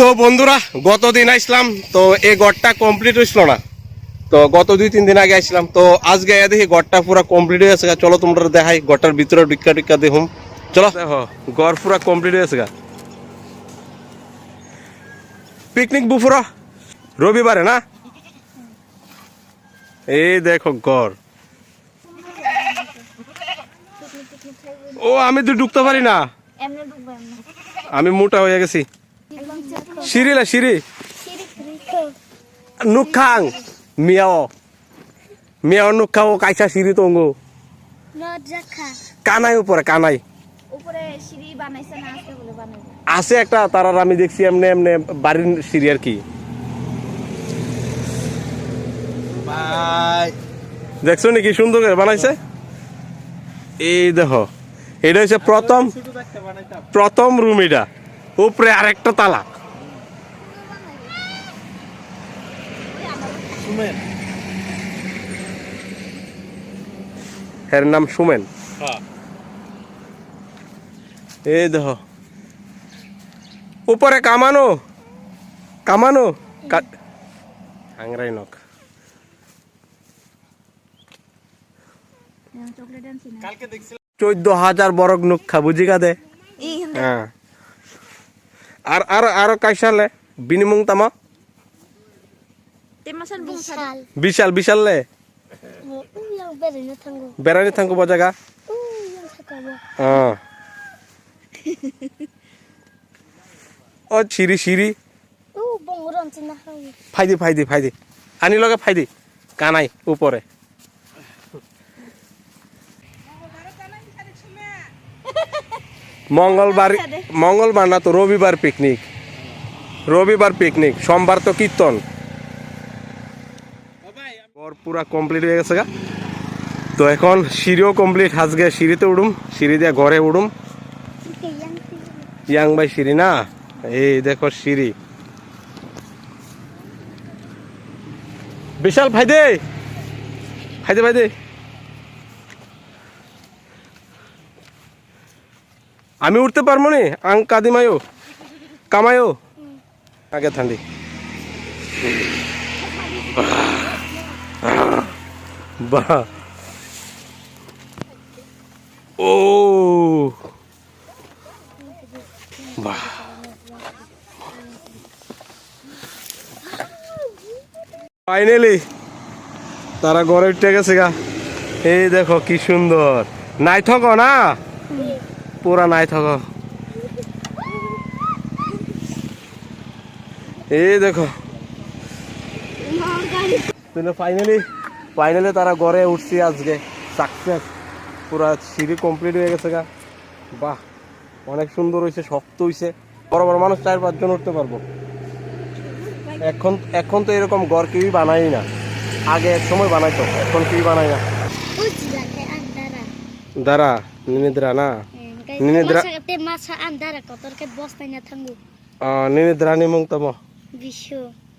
তো বন্ধুরা গতদিন আসলাম তো এই গড়টা কমপ্লিট হয়েছিল না। তো গত দুই তিন দিন আগে আসলাম তো আজকে এ দেখি গড়টা পুরা কমপ্লিট হয়ে গেছে গা। চলো তোমরা দেখাই গড়টার ভিতরে ডিক্কা টিক্কা দেখুম। চলো। দেখো গড় পুরা কমপ্লিট হয়ে গেছে গা। পিকনিক বুফুরা? রবিবারে না? এই দেখো গড়। ও আমি তো ঢুকতে পারি না। এমনি ঢুকবো এমনি। আমি মোটা হয়ে গেছি। না সিঁড়ি নুখাং মিয়াও মিয়াও নুখাও কাইসা সিঁড়ি তঙ্গো লজ্জা কানাই উপরে কানাই উপরে সিঁড়ি বানাইছে না আসতে বলে বানাইবে আছে একটা তার আর আমি দেখছি এমনি এমনি বাড়ির সিঁড়ি আর কি দেখছ নাকি সুন্দর করে বানাইছে এই দেখো এটা হচ্ছে প্রথম প্রথম রুম এটা উপরে আরেকটা তালা এর নাম সুমেন? এই দেখো। উপরে কামানো। কামানো। হাংরাই নক চকলেট আনছি না চোদ্দ হাজার বরক নুক্ষা বুঝি দে। এই হ্যাঁ। আর আর আর কাইসালে বিনিমং তামা। বিশাল বিশাল লে বেড়ানি থাকব বজাগা হ্যাঁ ও সিঁড়ি সিঁড়ি না খাব ফাইদি ফাইদি ফাইদি আনি লগে ফাইদি কানাই উপরে মঙ্গলবার মঙ্গলবার না তো রবিবার পিকনিক রবিবার পিকনিক সোমবার তো কীর্তন ওর পুরা কমপ্লিট হয়ে গেছে গা। তো এখন সিঁড়িও কমপ্লিট আজকে সিঁড়িতে উঠুম সিঁড়ি দিয়ে ঘরে উড়ুম। ইয়াং ভাই সিঁড়ি না? এই দেখো সিঁড়ি। বিশাল ফাইদে ফাইদে ফাইদে আমি উঠতে পারব নি? আং কাদিমায়ও কামায়ও আগে ঠান্ডি বাহ ও বাহ ফাইনালি তারা ঘরে উঠে গেছে গা। এই দেখো কি সুন্দর। নাই থক না? পুরা নাই থক। এই দেখো। ফাইনালি ফাইনালি তারা ঘরে উঠছি আজকে। সাকসেস পুরা সিঁড়ি কমপ্লিট হয়ে গেছে গা। বাহ অনেক সুন্দর হয়েছে শক্ত হয়েছে বড় বড় মানুষ চার পাঁচজন উঠতে পারব। এখন এখন তো এরকম ঘর কেউই বানাই না। আগে এক সময় বানাইতো এখন কেউই বানাই না। দাঁড়া নিনিদ্রা না? আহ, নিনিদ্রা নিমং তম bishu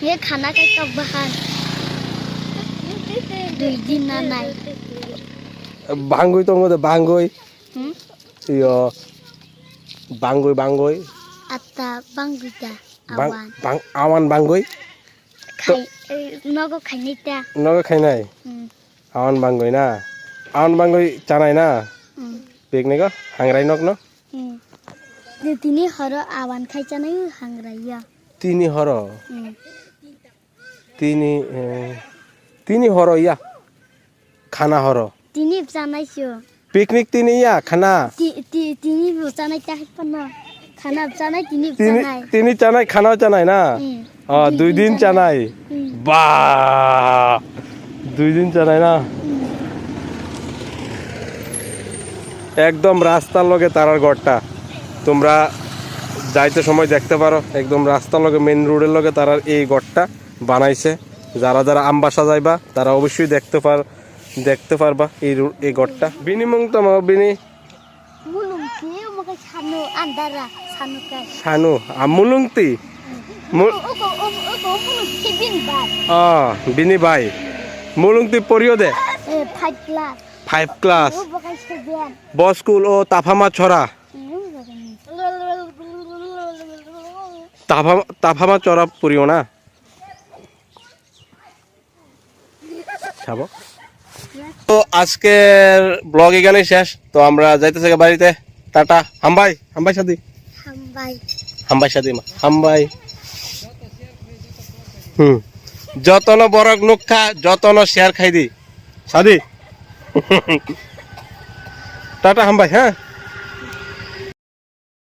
hanai Ye khana kai tok bahan Dui din nanai ভাঙ্গই তোর মধ্যে Hmm ইয় বাঙ্গই বাঙ্গই Atta bangguda বাং- Awan বাঙ্গই eh, Nogo khai nita নগে খাই নাই Hmm আওয়ান বাঙ্গই না আওয়ান বাঙ্গই চানাই না Hmm পিকনিক হাংরাই নক ন Hmm tini horo awan khai chanai hangraya তিনি হর Hmm তিনি তিনি হর ইয়া খানা হর। chanai syo পিকনিক তিনি ইয়া খানা। ta pano Khana chanai tini তিনি chanai তিনি চানাই খানাও চানাই না? ও দুই দিন Hmm বা দুই দিন চানাই না? একদম রাস্তার লগে তারার ঘরটা। তোমরা যাইতে সময় দেখতে পারো একদম রাস্তার লগে মেন রোডের লগে তারা এই গড়টা বানাইছে। যারা যারা আমবাসা যাইবা তারা অবশ্যই দেখতে পার দেখতে পারবা এই এই গড়টা। বিনি। মংতম বিনি. শানু আমুলুংতি বিনি ভাই মুলুংতি পড়িও দে। Five class Oh bagai sebian. বস স্কুল ও তাফামা ছড়া। তাফা তাফামা চড়া পড়িও না? খাব তো আজকের ব্লগ এখানেই শেষ। তো আমরা যাইতেছি বাড়িতে। টাটা হাম্বাই হাম্বাই সাদি. হাম্বাই। সাদি মা হাম্বাই। হুম যতন বরক নুখা যতন শেয়ার খাই দি। সাদি টাটা হাম্বাই হ্যাঁ।